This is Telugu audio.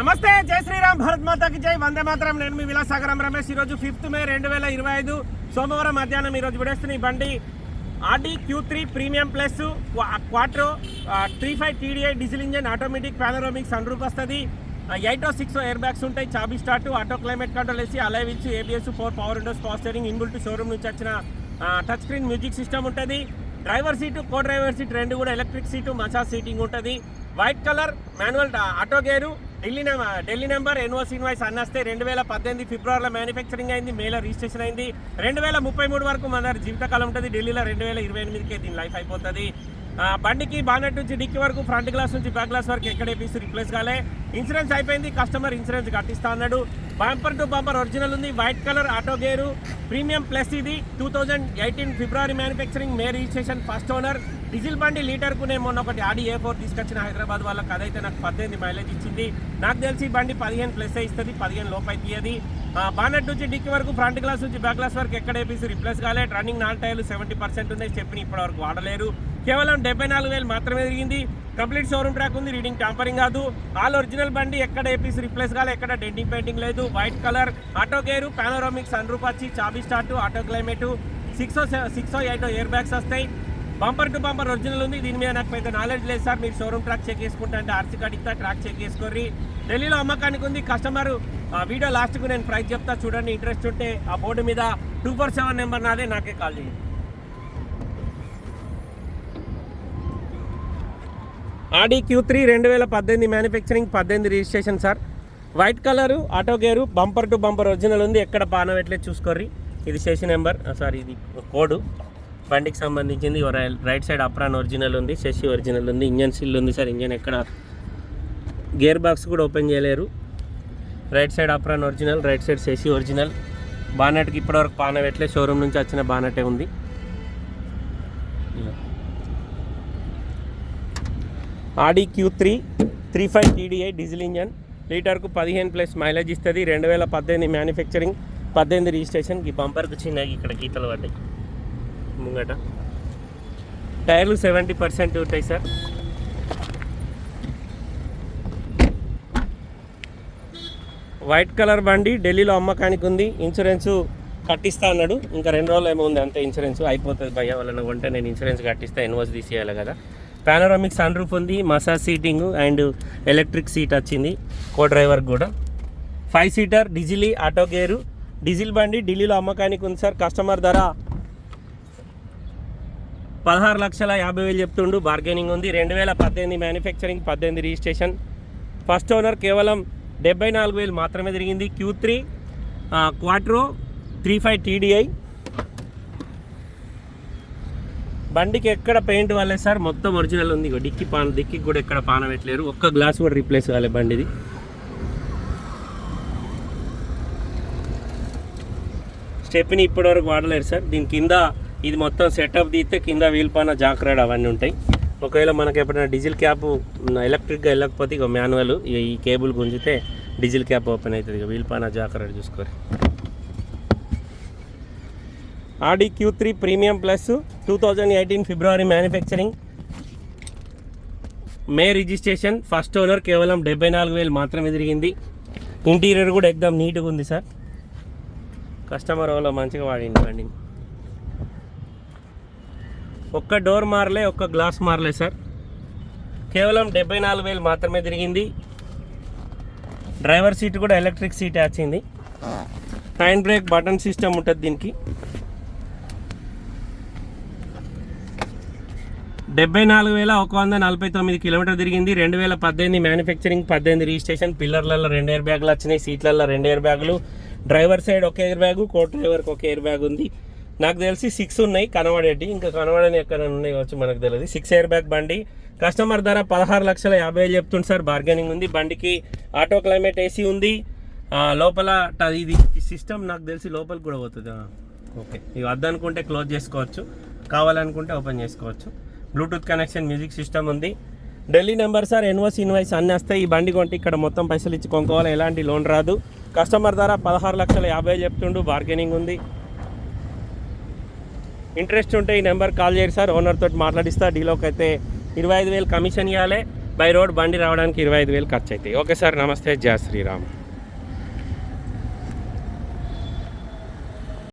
నమస్తే జై శ్రీరామ్ భారత్ మాతాకి జై. వందే మాత్రం. నేను మీ విలాసాగరం రమేష్. ఈరోజు ఫిఫ్త్ మే రెండు వేల ఇరవై ఐదు సోమవారం మధ్యాహ్నం ఈరోజు విడేస్తున్న ఈ బండి Audi Q three premium plus quattro three five TDI diesel engine automatic panoramic sun roof వస్తుంది eight o six air bags ఉంటాయి. చాబీ స్టార్ట్ ఆటో క్లైమేట్ కంట్రోల్ వేసి alloy which ABS four power windows power steering inbuilt showroom నుంచి వచ్చిన టచ్ స్క్రీన్ మ్యూజిక్ సిస్టమ్ ఉంటుంది. Driver seat co driver seat రెండు కూడా ఎలక్ట్రిక్ సీటు మసాజ్ సీటింగ్ ఉంటుంది. White colour manual auto gear Delhi Delhi number NOC invoice అన్నస్తే రెండు వేల పద్దెనిమిది ఫిబ్రవరిలో మ్యానుఫ్యాక్చరింగ్ అయింది మేలో రిజిస్ట్రేషన్ అయింది. రెండు వేల ముప్పై మూడు వరకు మన జీవితకాలం ఉంటుంది. ఢిల్లీలో రెండు వేల ఇరవై ఎనిమిదికే దీని లైఫ్ అయిపోతుంది. బండికి బానెట్ నుంచి డిక్కి వరకు ఫ్రంట్ గ్లాస్ నుంచి బ్యాక్ గ్లాస్ వరకు ఎక్కడ పీస్ రిప్లేస్ కాలే. ఇన్సూరెన్స్ అయిపోయింది కస్టమర్ ఇన్సూరెన్స్ కట్టిస్తా అన్నాడు. బంపర్ టు బంపర్ ఒరిజినల్ ఉంది white colour auto gear. Premium plus ఇది two thousand eighteen February manufacturing May registration first owner. Diesel బండి లీటర్కు నేను మొన్న ఒకటి ఆడి ఏ ఫోర్ తీసుకొచ్చిన హైదరాబాద్ వాళ్ళకి అదైతే నాకు పద్దెనిమిది మైలేజ్ ఇచ్చింది. నాకు తెలిసి బండి పదిహేను ప్లస్ ఇస్తుంది పదిహేను లోపు అయితే బానెట్ నుంచి డిక్కి వరకు ఫ్రంట్ గ్లాస్ నుంచి బ్యాక్ గ్లాస్ వరకు ఎక్కడ ఏపీసీ రిప్లేస్ కాలే. రన్నింగ్ నాలుగు టైర్లు సెవెంటీ పర్సెంట్ ఉన్నాయి చెప్పిన ఇప్పటివరకు వాడలేరు. కేవలం డెబ్బై నాలుగు వేలు మాత్రమే తిరిగింది. కంప్లీట్ షోరూమ్ ట్రాక్ ఉంది రీడింగ్ టాంపరింగ్ కాదు. ఆల్ ఒరిజినల్ బండి ఎక్కడ ఏపీస్ రిప్లేస్ కాలే ఎక్కడ డెంటింగ్ పెయింటింగ్ లేదు. White colour auto gear panoramic sun roof వచ్చి చాబీ start auto climate six six eight air bags వస్తాయి. బంపర్ టు బంపర్ ఒరిజినల్ ఉంది. దీని మీద నాకు పెద్ద నాలెడ్జ్ లేదు సార్. మీరు షోరూమ్ ట్రాక్ చెక్ చేసుకుంటా అంటే ఆర్సీ కార్డ్ ఇస్తా ట్రాక్ చెక్ చేసుకోర్రి. ఢిల్లీలో అమ్మకానికి ఉంది. కస్టమర్ ఆ వీడియో లాస్ట్కు నేను ప్రైస్ చెప్తా. చూడండి ఇంట్రెస్ట్ ఉంటే ఆ బోర్డు మీద టూ ఫోర్ సెవెన్ నెంబర్ నాదే నాకే కాల్ చేయండి. ఆడి క్యూ త్రీ రెండు వేల పద్దెనిమిది మ్యానుఫ్యాక్చరింగ్ పద్దెనిమిది registration sir white colour auto gear bumper to bumper original ఉంది. ఎక్కడ పాన ఎట్లే చూసుకోర్రి? ఇది సెషన్ నెంబర్. సారీ ఇది కోడు. బండికి సంబంధించింది రైట్ సైడ్ అప్రాన్ ఒరిజినల్ ఉంది శశి ఒరిజినల్ ఉంది ఇంజన్ సిల్ ఉంది సార్ ఇంజన్ ఎక్కడ గేర్ బాక్స్ కూడా ఓపెన్ చేయలేరు. Right side apron original right side Shashi original బానెట్కి ఇప్పటివరకు పాన పెట్టలేదు షోరూమ్ నుంచి వచ్చిన బానెటే ఉంది. Audi Q three three five TDI diesel engine. లీటర్కు పదిహేను ప్లస్ మైలేజ్ ఇస్తుంది. రెండు వేల పద్దెనిమిది మ్యానుఫ్యాక్చరింగ్ పద్దెనిమిది రిజిస్ట్రేషన్ ఈ బంపర్కి ఇక్కడ గీతలు పడ్డాయి. ముంగట. టైర్లు సెవెంటీ పర్సెంట్ ఉంటాయి సార్. వైట్ కలర్ బండి ఢిల్లీలో అమ్మకానికి ఉంది. ఇన్సూరెన్స్ కట్టిస్తా అన్నాడు. ఇంకా రెండు రోజులు ఏమో ఉంది. అంతే ఇన్సూరెన్స్ అయిపోతుంది భయ్య. వాళ్ళని కొంటే నేను ఇన్సూరెన్స్ కట్టిస్తా. ఎన్ఓస్ తీసేయాలి కదా. పానరామిక్ సన్ రూఫ్ ఉంది massage seating and electric seat వచ్చింది. కో డ్రైవర్ కూడా. ఫైవ్ సీటర్ డిజిలీ ఆటో గేరు డీజిల్ బండి ఢిల్లీలో అమ్మకానికి ఉంది సార్. కస్టమర్ ధర పదహారు లక్షల యాభై వేలు చెప్తుండు. బార్గెనింగ్ ఉంది. రెండు వేల పద్దెనిమిది మ్యానుఫ్యాక్చరింగ్ పద్దెనిమిది రిజిస్ట్రేషన్ ఫస్ట్ ఓనర్ కేవలం డెబ్బై నాలుగు వేలు మాత్రమే తిరిగింది. Q three quattro three five TDI బండికి ఎక్కడ పెయింట్ వాళ్ళే సార్ మొత్తం ఒరిజినల్ ఉంది. డిక్కి పాన డిక్కి కూడా ఎక్కడ పాన పెట్టలేరు ఒక్క గ్లాస్ కూడా రీప్లేస్ కాలే బండిది. స్టెప్ని ఇప్పటివరకు వాడలేరు సార్. దీని కింద ఇది మొత్తం సెటప్ తీస్తే కింద వీల్ పైన జాక్రాడ్ అవన్నీ ఉంటాయి. ఒకవేళ మనకి ఎప్పుడైనా డీజిల్ క్యాప్ ఎలక్ట్రిక్గా వెళ్ళకపోతే ఇక మాన్యువల్ ఈ కేబుల్ గుంజితే డీజిల్ క్యాప్ ఓపెన్ అవుతుంది. ఇక వీల్ పైన జాక్రాడ్ చూసుకోరు. Audi Q three premium plus two thousand eighteen February manufacturing. May registration first owner కేవలం డెబ్బై నాలుగు వేలు మాత్రమే తిరిగింది. ఇంటీరియర్ కూడా ఎగ్దాం నీట్గా ఉంది సార్. కస్టమర్ వాళ్ళు మంచిగా వాడింది బండి. ఒక్క డోర్ మారలే ఒక్క గ్లాస్ మారలే సార్. కేవలం డెబ్బై నాలుగు వేలు మాత్రమే తిరిగింది. డ్రైవర్ సీట్ కూడా ఎలక్ట్రిక్ సీట్ వచ్చింది. హ్యాండ్ బ్రేక్ బటన్ సిస్టమ్ ఉంటుంది దీనికి. డెబ్బై నాలుగు వేల ఒక వంద నలభై తొమ్మిది కిలోమీటర్ తిరిగింది. రెండు వేల పద్దెనిమిది మ్యానుఫ్యాక్చరింగ్ పద్దెనిమిది రిజిస్ట్రేషన్ పిల్లర్లలో రెండు ఎయిర్ బ్యాగులు వచ్చినాయి సీట్లలో రెండు ఎయిర్ బ్యాగులు డ్రైవర్ సైడ్ ఒక ఎయిర్ బ్యాగు కో డ్రైవర్కి ఒక ఎయిర్ బ్యాగ్ ఉంది. నాకు తెలిసి సిక్స్ ఉన్నాయి కనబడేటి ఇంకా కనబడని ఎక్కడ ఉన్నాయి వచ్చి మనకు తెలియదు. సిక్స్ ఎయిర్ బ్యాగ్ బండి. కస్టమర్ ధర పదహారు లక్షల యాభై వేలు చెప్తుంది సార్ బార్గెనింగ్ ఉంది. బండికి ఆటో క్లైమేట్ ఏసీ ఉంది. లోపల ఇది సిస్టమ్ నాకు తెలిసి లోపలికి కూడా పోతుంది? ఓకే. ఇవి వద్దనుకుంటే క్లోజ్ చేసుకోవచ్చు. కావాలనుకుంటే ఓపెన్ చేసుకోవచ్చు. బ్లూటూత్ కనెక్షన్ మ్యూజిక్ సిస్టమ్ ఉంది. Delhi number sir NOC invoice అన్నీ వస్తాయి. ఈ బండి కొంటే ఇక్కడ మొత్తం పైసలు ఇచ్చి కొనుక్కోవాలి. ఎలాంటి లోన్ రాదు. కస్టమర్ ధర పదహారు లక్షల యాభై చెప్తుండు. బార్గెనింగ్ ఉంది. ఇంట్రెస్ట్ ఉంటే ఈ నెంబర్ కాల్ చేయరు సార్. ఓనర్ తోటి మాట్లాడిస్తా. డీలోకి అయితే ఇరవై ఐదు వేలు కమిషన్ ఇవ్వాలి బై రోడ్ బండి రావడానికి ఇరవై ఐదు వేలు ఖర్చు అవుతాయి ఓకే సార్. నమస్తే. జయ శ్రీరామ్.